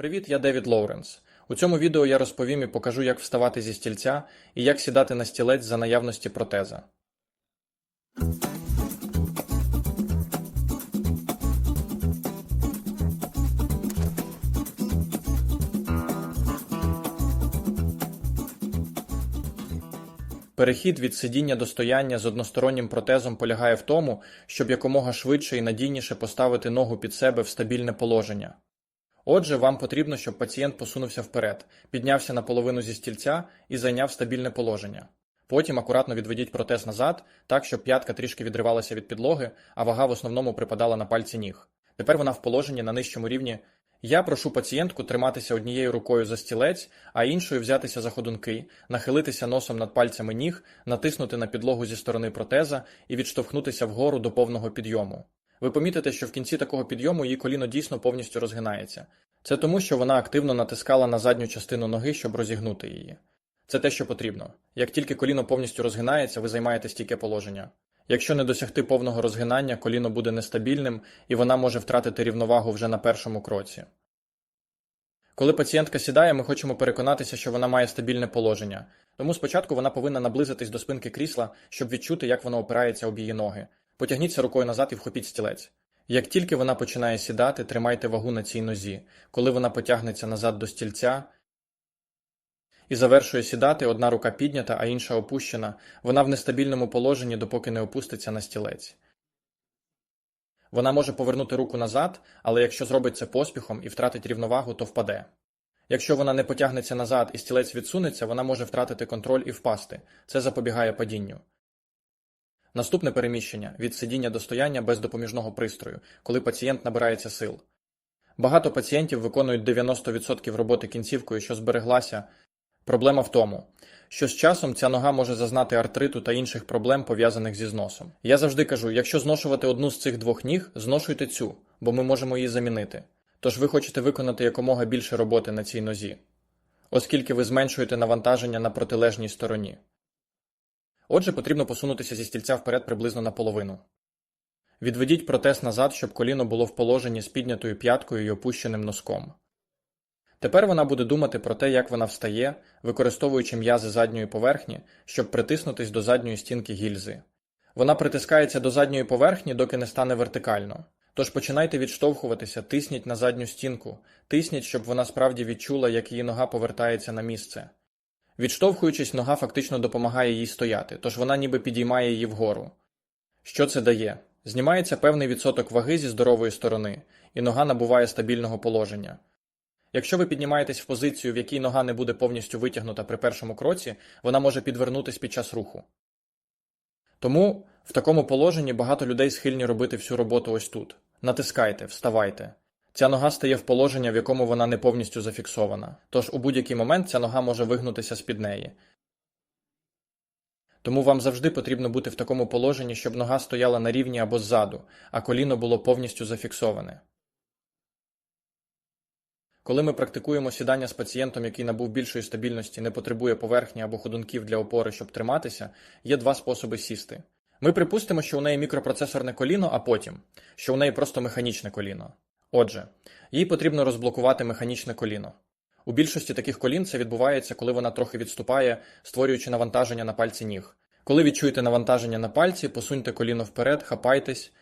Привіт, я Девід Лоуренс. У цьому відео я розповім і покажу, як вставати зі стільця і як сідати на стілець за наявності протеза. Перехід від сидіння до стояння з одностороннім протезом полягає в тому, щоб якомога швидше і надійніше поставити ногу під себе в стабільне положення. Отже, вам потрібно, щоб пацієнт посунувся вперед, піднявся наполовину зі стільця і зайняв стабільне положення. Потім акуратно відведіть протез назад, так, щоб п'ятка трішки відривалася від підлоги, а вага в основному припадала на пальці ніг. Тепер вона в положенні на нижчому рівні. Я прошу пацієнтку триматися однією рукою за стілець, а іншою взятися за ходунки, нахилитися носом над пальцями ніг, натиснути на підлогу зі сторони протеза і відштовхнутися вгору до повного підйому. Ви помітите, що в кінці такого підйому її коліно дійсно повністю розгинається. Це тому, що вона активно натискала на задню частину ноги, щоб розігнути її. Це те, що потрібно. Як тільки коліно повністю розгинається, ви займаєте стійке положення. Якщо не досягти повного розгинання, коліно буде нестабільним і вона може втратити рівновагу вже на першому кроці. Коли пацієнтка сідає, ми хочемо переконатися, що вона має стабільне положення. Тому спочатку вона повинна наблизитись до спинки крісла, щоб відчути, як воно опирається об її ноги. Потягніться рукою назад і вхопіть стілець. Як тільки вона починає сідати, тримайте вагу на цій нозі. Коли вона потягнеться назад до стільця і завершує сідати, одна рука піднята, а інша опущена, вона в нестабільному положенні, допоки не опуститься на стілець. Вона може повернути руку назад, але якщо зробить це поспіхом і втратить рівновагу, то впаде. Якщо вона не потягнеться назад і стілець відсунеться, вона може втратити контроль і впасти. Це запобігає падінню. Наступне переміщення від сидіння до стояння без допоміжного пристрою, коли пацієнт набирається сил. Багато пацієнтів виконують 90% роботи кінцівкою, що збереглася. Проблема в тому, що з часом ця нога може зазнати артриту та інших проблем, пов'язаних зі зносом. Я завжди кажу: якщо зношувати одну з цих двох ніг, зношуйте цю, бо ми можемо її замінити. Тож ви хочете виконати якомога більше роботи на цій нозі, оскільки ви зменшуєте навантаження на протилежній стороні. Отже, потрібно посунутися зі стільця вперед приблизно наполовину. Відведіть протез назад, щоб коліно було в положенні з піднятою п'яткою і опущеним носком. Тепер вона буде думати про те, як вона встає, використовуючи м'язи задньої поверхні, щоб притиснутись до задньої стінки гільзи. Вона притискається до задньої поверхні, доки не стане вертикально. Тож починайте відштовхуватися, тисніть на задню стінку, тисніть, щоб вона справді відчула, як її нога повертається на місце. Відштовхуючись, нога фактично допомагає їй стояти, тож вона ніби підіймає її вгору. Що це дає? Знімається певний відсоток ваги зі здорової сторони, і нога набуває стабільного положення. Якщо ви піднімаєтесь в позицію, в якій нога не буде повністю витягнута при першому кроці, вона може підвернутись під час руху. Тому в такому положенні багато людей схильні робити всю роботу ось тут. Натискайте, вставайте. Ця нога стає в положення, в якому вона не повністю зафіксована, тож у будь-який момент ця нога може вигнутися з-під неї. Тому вам завжди потрібно бути в такому положенні, щоб нога стояла на рівні або ззаду, а коліно було повністю зафіксоване. Коли ми практикуємо сідання з пацієнтом, який набув більшої стабільності, не потребує поверхні або ходунків для опори, щоб триматися, є два способи сісти. Ми припустимо, що у неї мікропроцесорне коліно, а потім, що у неї просто механічне коліно. Отже, їй потрібно розблокувати механічне коліно. У більшості таких колін це відбувається, коли вона трохи відступає, створюючи навантаження на пальці ніг. Коли відчуєте навантаження на пальці, посуньте коліно вперед, хапайтесь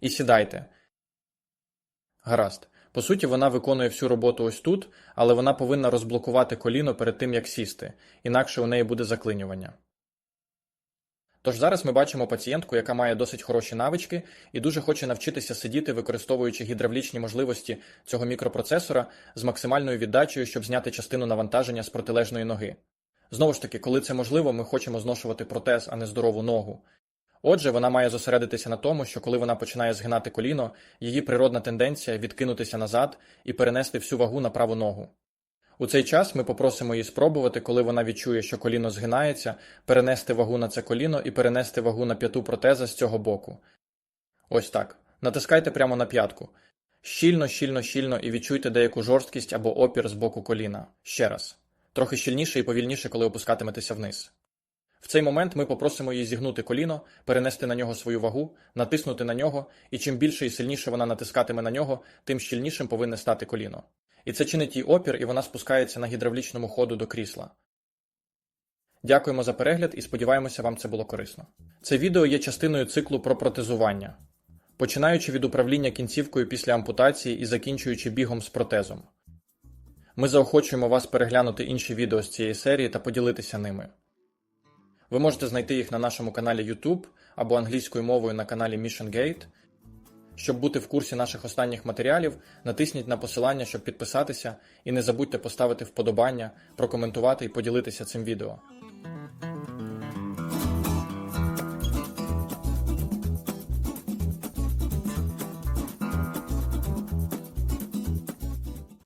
і сідайте. Гаразд. По суті, вона виконує всю роботу ось тут, але вона повинна розблокувати коліно перед тим, як сісти, інакше у неї буде заклинювання. Тож зараз ми бачимо пацієнтку, яка має досить хороші навички і дуже хоче навчитися сидіти, використовуючи гідравлічні можливості цього мікропроцесора з максимальною віддачею, щоб зняти частину навантаження з протилежної ноги. Знову ж таки, коли це можливо, ми хочемо зношувати протез, а не здорову ногу. Отже, вона має зосередитися на тому, що коли вона починає згинати коліно, її природна тенденція відкинутися назад і перенести всю вагу на праву ногу. У цей час ми попросимо її спробувати, коли вона відчує, що коліно згинається, перенести вагу на це коліно і перенести вагу на п'яту протеза з цього боку. Ось так. Натискайте прямо на п'ятку. Щільно, щільно, щільно і відчуйте деяку жорсткість або опір з боку коліна. Ще раз. Трохи щільніше і повільніше, коли опускатиметеся вниз. В цей момент ми попросимо її зігнути коліно, перенести на нього свою вагу, натиснути на нього, і чим більше і сильніше вона натискатиме на нього, тим щільнішим повинне стати коліно. І це чинить їй опір, і вона спускається на гідравлічному ходу до крісла. Дякуємо за перегляд і сподіваємося, вам це було корисно. Це відео є частиною циклу про протезування, починаючи від управління кінцівкою після ампутації і закінчуючи бігом з протезом. Ми заохочуємо вас переглянути інші відео з цієї серії та поділитися ними. Ви можете знайти їх на нашому каналі YouTube або англійською мовою на каналі Mission Gate. Щоб бути в курсі наших останніх матеріалів, натисніть на посилання, щоб підписатися, і не забудьте поставити вподобання, прокоментувати і поділитися цим відео.